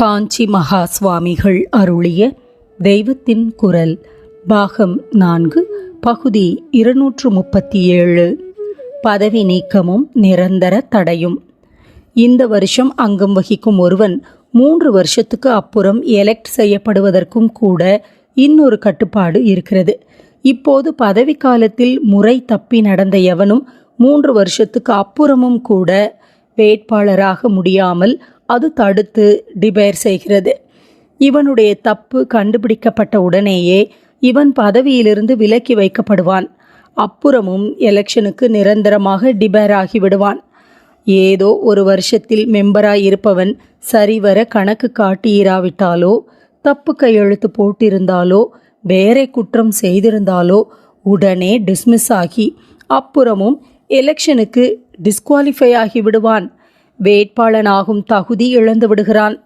காஞ்சி மகா சுவாமிகள் அருளிய தெய்வத்தின் குரல் பாகம் நான்கு பகுதி இருநூற்று முப்பத்தி ஏழு பதவி நீக்கமும் நிரந்தர தடையும். இந்த வருஷம் அங்கம் வகிக்கும் ஒருவன் மூன்று வருஷத்துக்கு அப்புறம் எலெக்ட் செய்யப்படுவதற்கும் கூட இன்னொரு கட்டுப்பாடு இருக்கிறது. இப்போது பதவி காலத்தில் முறை தப்பி நடந்த எவனும் மூன்று வருஷத்துக்கு அப்புறமும் கூட வேட்பாளராக முடியாமல் அது தடுத்து டிபேர் செய்கிறது. இவனுடைய தப்பு கண்டுபிடிக்கப்பட்ட உடனேயே இவன் பதவியிலிருந்து விலக்கி வைக்கப்படுவான். அப்புறமும் எலெக்ஷனுக்கு நிரந்தரமாக டிபேர் ஆகிவிடுவான் ஏதோ ஒரு வருஷத்தில் மெம்பராய் இருப்பவன் சரிவர கணக்கு காட்டியிராவிட்டாலோ தப்பு கையெழுத்து போட்டிருந்தாலோ வேறே குற்றம் செய்திருந்தாலோ உடனே டிஸ்மிஸ் ஆகி அப்புறமும் எலெக்ஷனுக்கு டிஸ்குவாலிஃபை ஆகி விடுவான். வேட்பாளனாகும் தகுதி இழந்து விடுகிறான்.